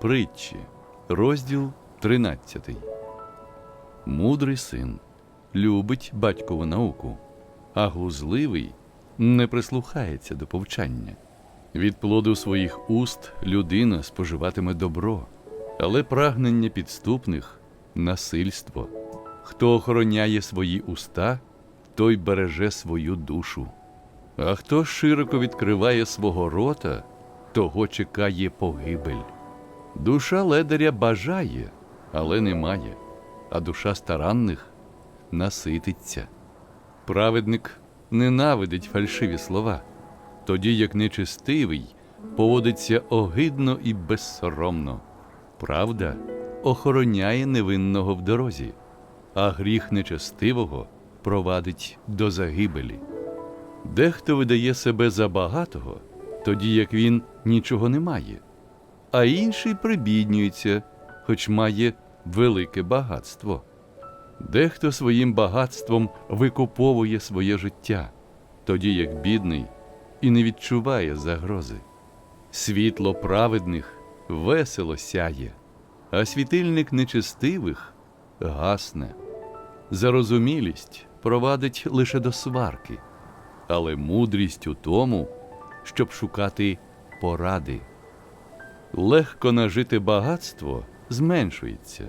Притчі, розділ 13. Мудрий син любить батькову науку, а глузливий не прислухається до повчання. Від плоду своїх уст людина споживатиме добро, але прагнення підступних насильство. Хто охороняє свої уста, той береже свою душу. А хто широко відкриває свого рота, того чекає погибель. Душа ледаря бажає, але не має, а душа старанних насититься. Праведник ненавидить фальшиві слова, тоді як нечестивий поводиться огидно і безсоромно. Правда охороняє невинного в дорозі, а гріх нечестивого провадить до загибелі. Дехто видає себе за багатого, тоді як він нічого не має, а інший прибіднюється, хоч має велике багатство. Дехто своїм багатством викуповує своє життя, тоді як бідний і не відчуває загрози. Світло праведних весело сяє, а світильник нечестивих гасне. Зарозумілість провадить лише до сварки, але мудрість у тому, щоб шукати поради. Легко нажити багатство зменшується,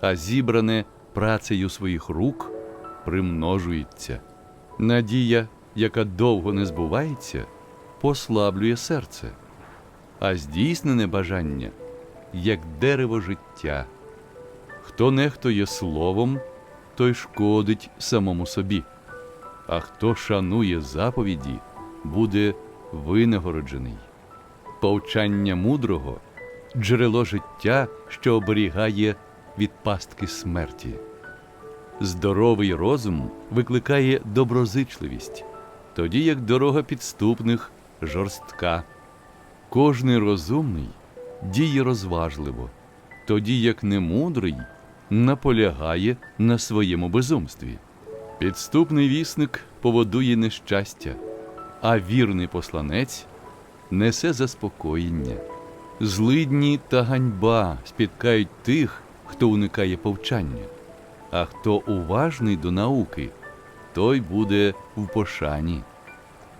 а зібране працею своїх рук примножується. Надія, яка довго не збувається, послаблює серце, а здійснене бажання як дерево життя. Хто нехтує словом, той шкодить самому собі, а хто шанує заповіді, буде винагороджений. Повчання мудрого джерело життя, що оберігає від пастки смерті. Здоровий розум викликає доброзичливість, тоді як дорога підступних жорстка. Кожний розумний діє розважливо, тоді як немудрий наполягає на своєму безумстві. Підступний вісник поводує нещастя, а вірний посланець несе заспокоєння. Злидні та ганьба спіткають тих, хто уникає повчання, а хто уважний до науки, той буде в пошані.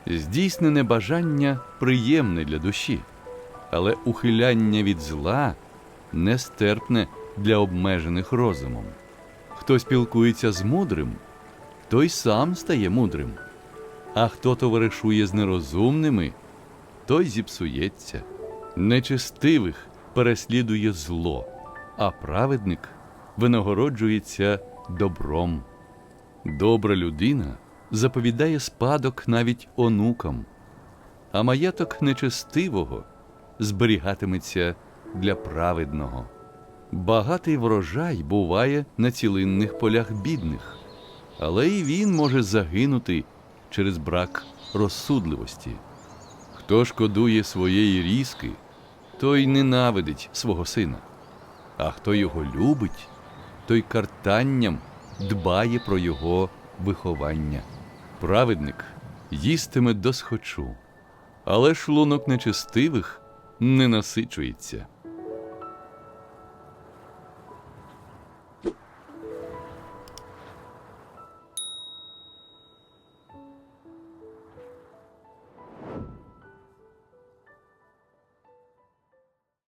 Здійснене бажання приємне для душі, але ухиляння від зла нестерпне для обмежених розумом. Хто спілкується з мудрим, той сам стає мудрим, а хто товаришує з нерозумними, той зіпсується. Нечестивих переслідує зло, а праведник винагороджується добром. Добра людина заповідає спадок навіть онукам, а маєток нечестивого зберігатиметься для праведного. Багатий врожай буває на цілинних полях бідних, але і він може загинути через брак розсудливості. Хто шкодує своєї різки, той ненавидить свого сина, а хто його любить, той картанням дбає про його виховання. Праведник їстиме досхочу, але шлунок нечестивих не насичується.